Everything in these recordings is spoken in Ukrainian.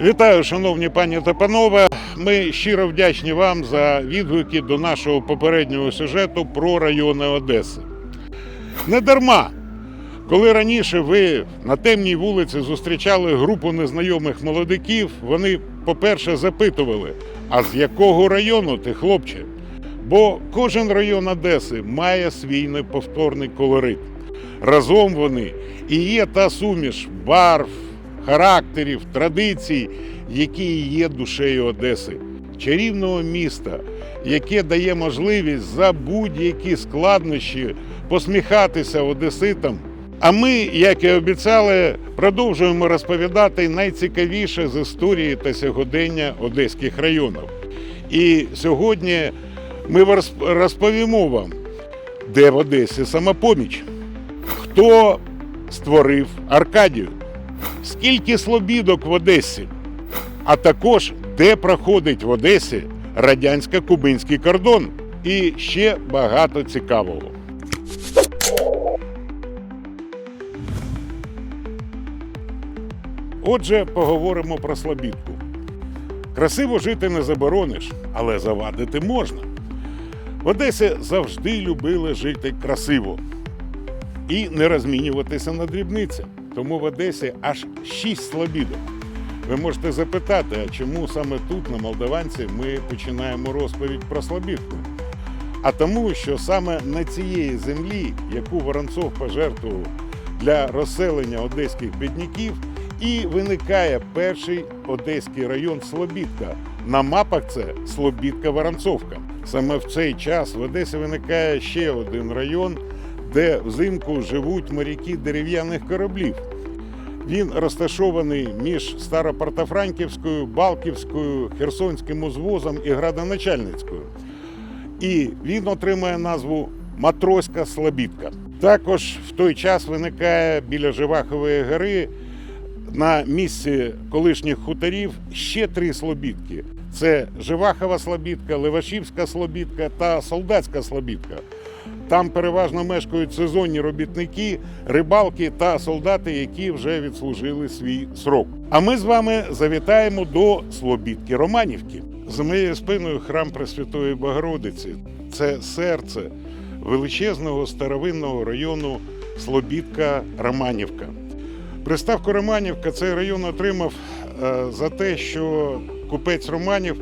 Вітаю, шановні пані та панове. Ми щиро вдячні вам за відгуки до нашого попереднього сюжету про райони Одеси. Не дарма, коли раніше ви на темній вулиці зустрічали групу незнайомих молодиків, вони, по-перше, запитували: а з якого району ти, хлопче? Бо кожен район Одеси має свій неповторний колорит. Разом вони і є та суміш барв, характерів, традицій, які є душею Одеси, чарівного міста, яке дає можливість за будь-які складнощі посміхатися одеситам. А ми, як і обіцяли, продовжуємо розповідати найцікавіше з історії та сьогодення одеських районів. І сьогодні ми розповімо вам, де в Одесі самопоміч, хто створив Аркадію, скільки слобідок в Одесі, а також де проходить в Одесі радянсько-кубинський кордон і ще багато цікавого. Отже, поговоримо про Слобідку. Красиво жити не заборониш, але завадити можна. В Одесі завжди любили жити красиво і не розмінюватися на дрібниці. Тому в Одесі аж шість слобідок. Ви можете запитати, а чому саме тут, на Молдаванці, ми починаємо розповідь про Слобідку? А тому, що саме на цієї землі, яку Воронцов пожертвував для розселення одеських бідняків, і виникає перший одеський район Слобідка. На мапах це Слобідка Воронцовка. Саме в цей час в Одесі виникає ще один район, де взимку живуть моряки дерев'яних кораблів. Він розташований між Старопортофранківською, Балківською, Херсонським узвозом і Градоначальницькою. І він отримує назву Матроська Слобідка. Також в той час виникає біля Живахової гори на місці колишніх хуторів ще три слобідки: це Живахова Слобідка, Левашівська Слобідка та Солдатська Слобідка. Там переважно мешкають сезонні робітники, рибалки та солдати, які вже відслужили свій срок. А ми з вами завітаємо до Слобідки Романівки. За моєю спиною храм Пресвятої Богородиці. Це серце величезного старовинного району Слобідка Романівка. Приставку Романівка цей район отримав е, за те, що купець Романів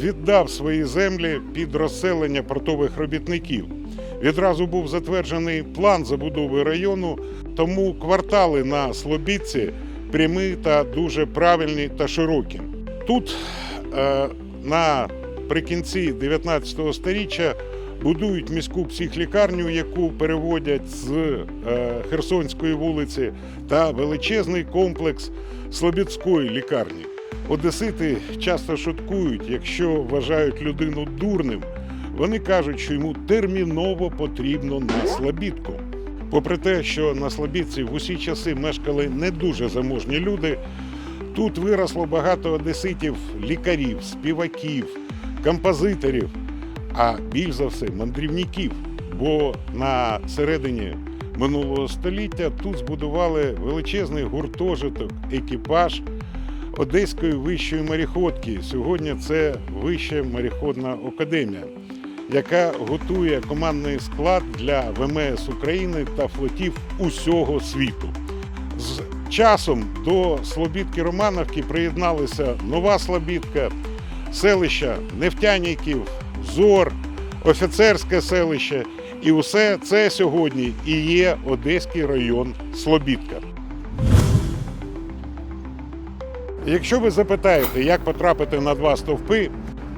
віддав свої землі під розселення портових робітників. Відразу був затверджений план забудови району, тому квартали на Слобідці прямі та дуже правильні та широкі. Тут е, наприкінці 19 століття будують міську психлікарню, яку переводять з е, Херсонської вулиці, та величезний комплекс Слобідської лікарні. Одесити часто шуткують, якщо вважають людину дурним, вони кажуть, що йому терміново потрібно на слабідку. Попри те, що на Слобідці в усі часи мешкали не дуже заможні люди, тут виросло багато одеситів, лікарів, співаків, композиторів, а більш за все мандрівників. Бо на середині минулого століття тут збудували величезний гуртожиток, екіпаж Одеської вищої моріходки. Сьогодні це Вища моріходна академія, яка готує командний склад для ВМС України та флотів усього світу. З часом до Слобідки Романовки приєдналися Нова Слобідка, селища Нефтяників, Зор, офіцерське селище. І усе це сьогодні і є Одеський район Слобідка. Якщо ви запитаєте, як потрапити на два стовпи,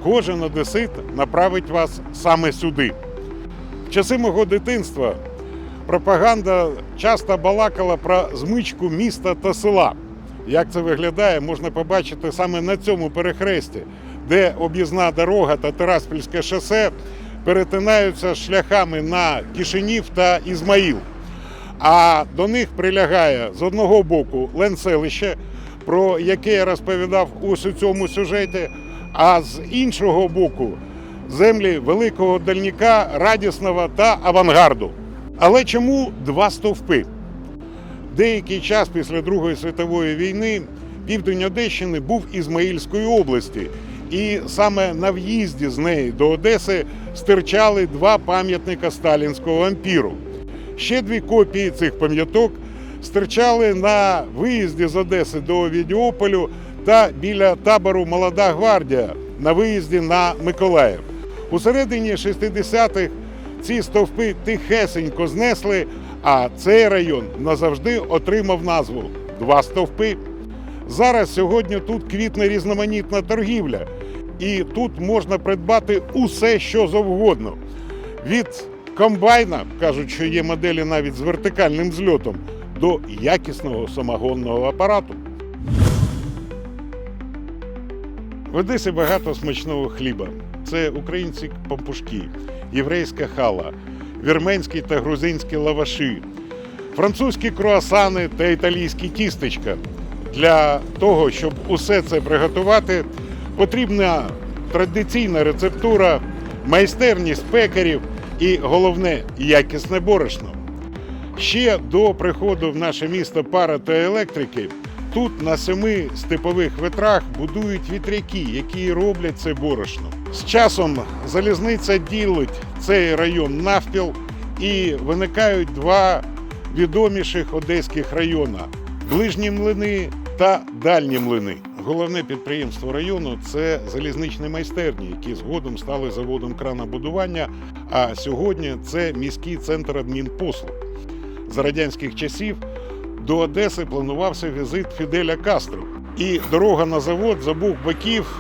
кожен одесит направить вас саме сюди. В часи мого дитинства пропаганда часто балакала про змичку міста та села. Як це виглядає, можна побачити саме на цьому перехресті, де об'їзна дорога та Тераспільське шосе перетинаються шляхами на Кишинів та Ізмаїл. А до них прилягає з одного боку Ленселище, про яке я розповідав ось у цьому сюжеті, а з іншого боку землі Великого Дальніка, Радісного та Авангарду. Але чому два стовпи? Деякий час після Другої світової війни південь Одещини був Ізмаїльської області, і саме на в'їзді з неї до Одеси стирчали два пам'ятника сталінського ампіру. Ще дві копії цих пам'яток стирчали на виїзді з Одеси до Овідіополю та біля табору Молода гвардія на виїзді на Миколаїв. У середині 60-х ці стовпи тихесенько знесли, а цей район назавжди отримав назву Два стовпи. Зараз сьогодні тут квітне різноманітна торгівля, і тут можна придбати усе, що завгодно. Від комбайна, кажуть, що є моделі навіть з вертикальним зльотом, до якісного самогонного апарату. В Одесі багато смачного хліба. Це українські пампушки, єврейська хала, вірменські та грузинські лаваші, французькі круасани та італійські тістечка. Для того, щоб усе це приготувати, потрібна традиційна рецептура, майстерність пекарів і головне якісне борошно. Ще до приходу в наше місто пара та електрики тут на семи степових ветрах будують вітряки, які роблять це борошно. З часом залізниця ділить цей район навпіл і виникають два відоміших одеських района ближні млини та дальні млини. Головне підприємство району це залізничні майстерні, які згодом стали заводом кранобудування. А сьогодні це міський центр адмінпослуг. За радянських часів до Одеси планувався візит Фіделя Кастро. І дорога на завод з обох боків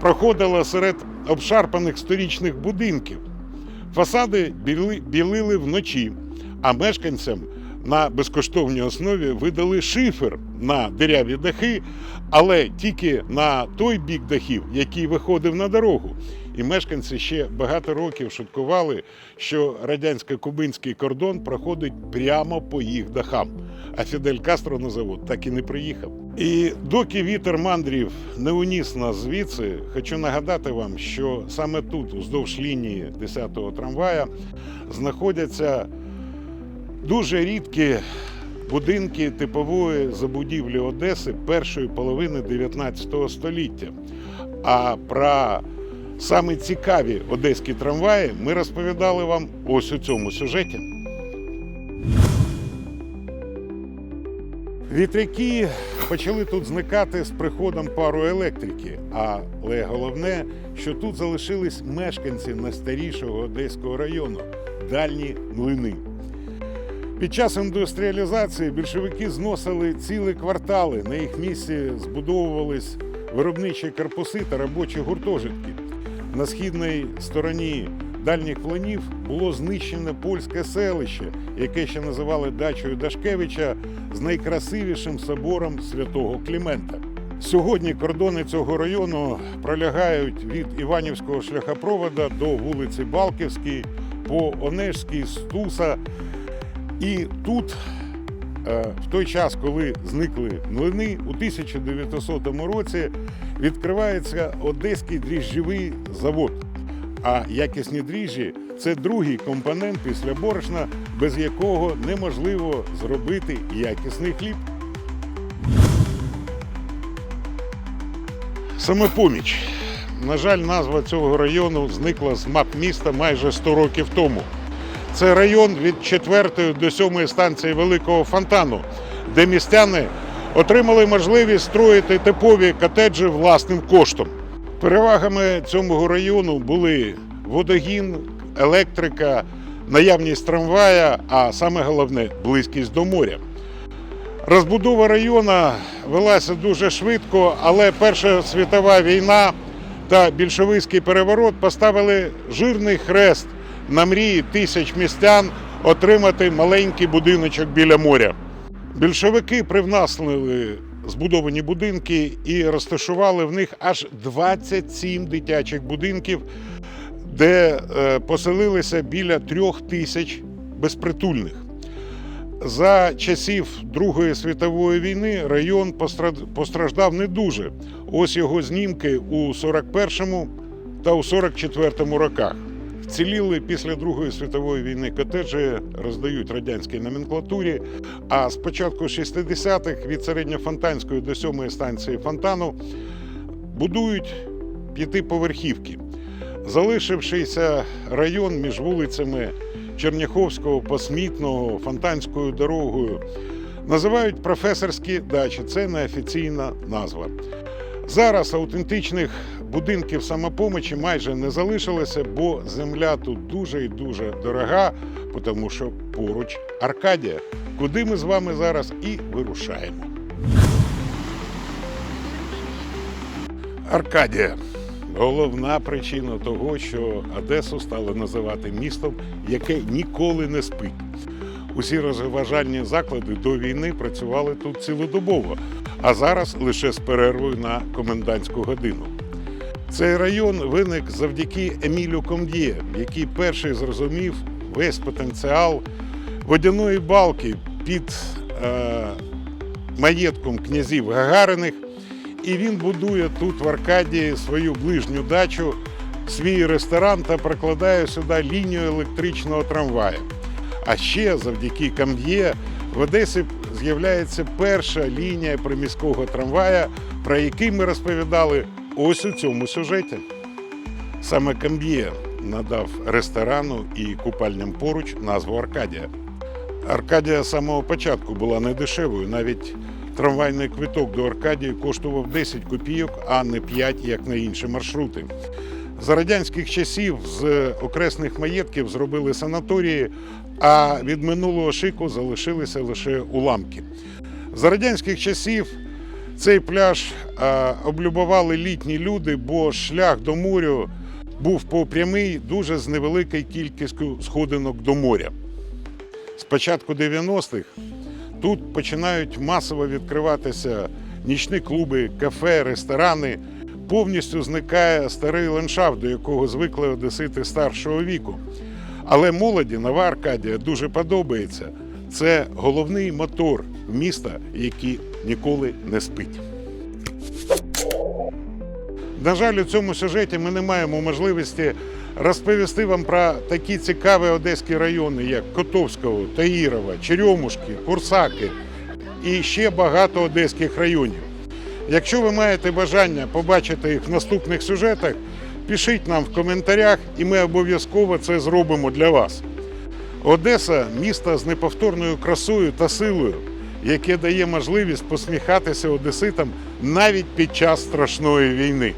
проходила серед обшарпаних сторічних будинків. Фасади біли- білили вночі, а мешканцям на безкоштовній основі видали шифер на диряві дахи, але тільки на той бік дахів, який виходив на дорогу. І мешканці ще багато років шуткували, що радянсько-кубинський кордон проходить прямо по їх дахам. А Фідель Кастро на завод так і не приїхав. І доки вітер мандрів не уніс нас звідси, хочу нагадати вам, що саме тут, уздовж лінії 10-го трамвая, знаходяться дуже рідкі будинки типової забудівлі Одеси першої половини 19 століття. А про саме цікаві одеські трамваї ми розповідали вам ось у цьому сюжеті. Вітряки почали тут зникати з приходом пароелектрики, але головне, що тут залишились мешканці найстарішого одеського району дальні млини. Під час індустріалізації більшовики зносили цілі квартали. На їх місці збудовувались виробничі корпуси та робочі гуртожитки. На східній стороні дальніх планів було знищене польське селище, яке ще називали дачею Дашкевича з найкрасивішим собором святого Клімента. Сьогодні кордони цього району пролягають від Іванівського шляхопровода до вулиці Балківській по Онежській, Стуса. І тут, е, в той час, коли зникли млини, у 1900 році відкривається Одеський дріжджовий завод. А якісні дріжджі це другий компонент після борошна, без якого неможливо зробити якісний хліб. Самопоміч. На жаль, назва цього району зникла з мап міста майже 100 років тому. Це район від 4 до 7 станції Великого Фонтану, де містяни отримали можливість строїти типові котеджі власним коштом. Перевагами цього району були водогін, електрика, наявність трамвая, а саме головне близькість до моря. Розбудова району велася дуже швидко, але Перша світова війна та більшовицький переворот поставили жирний хрест на мрії тисяч містян отримати маленький будиночок біля моря. Більшовики привнаслили збудовані будинки і розташували в них аж 27 дитячих будинків, де е, поселилися біля трьох тисяч безпритульних. За часів Другої світової війни район постраждав не дуже. Ось його знімки у 41-му та у 44-му роках. Вціліли після Другої світової війни котеджі роздають радянській номенклатурі. А з початку 60-х від середньофонтанської до сьомої станції фонтану будують п'ятиповерхівки, залишившийся район між вулицями Черняховського, Посмітного, Фонтанською дорогою. Називають професорські дачі. Це неофіційна назва. Зараз аутентичних будинків самопомочі майже не залишилося, бо земля тут дуже і дуже дорога, тому що поруч Аркадія, куди ми з вами зараз і вирушаємо. Аркадія. Головна причина того, що Одесу стали називати містом, яке ніколи не спить. Усі розважальні заклади до війни працювали тут цілодобово, а зараз лише з перервою на комендантську годину. Цей район виник завдяки Емілю Комд'є, який перший зрозумів весь потенціал водяної балки під е, маєтком князів Гагариних. І він будує тут в Аркадії свою ближню дачу, свій ресторан та прокладає сюди лінію електричного трамвая. А ще завдяки Кам'є в Одесі з'являється перша лінія приміського трамвая, про який ми розповідали ось у цьому сюжеті. Саме Кам'є надав ресторану і купальням поруч назву Аркадія. Аркадія з самого початку була не дешевою. Навіть трамвайний квиток до Аркадії коштував 10 копійок, а не 5, як на інші маршрути. За радянських часів з окресних маєтків зробили санаторії, а від минулого шику залишилися лише уламки. За радянських часів цей пляж а, облюбували літні люди, бо шлях до морю був попрямий дуже з невеликою кількістю сходинок до моря. З початку 90-х тут починають масово відкриватися нічні клуби, кафе, ресторани. Повністю зникає старий ландшафт, до якого звикли одесити старшого віку. Але молоді нова Аркадія дуже подобається. Це головний мотор міста, який ніколи не спить. На жаль, у цьому сюжеті ми не маємо можливості розповісти вам про такі цікаві одеські райони, як Котовського, Таїрова, Черемушки, Курсаки і ще багато одеських районів. Якщо ви маєте бажання побачити їх в наступних сюжетах, пишіть нам в коментарях, і ми обов'язково це зробимо для вас. Одеса місто з неповторною красою та силою, яке дає можливість посміхатися одеситам навіть під час страшної війни.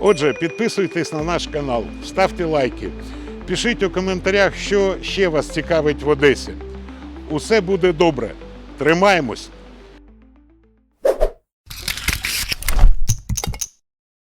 Отже, підписуйтесь на наш канал, ставте лайки, пишіть у коментарях, що ще вас цікавить в Одесі. Усе буде добре. Тримаємось!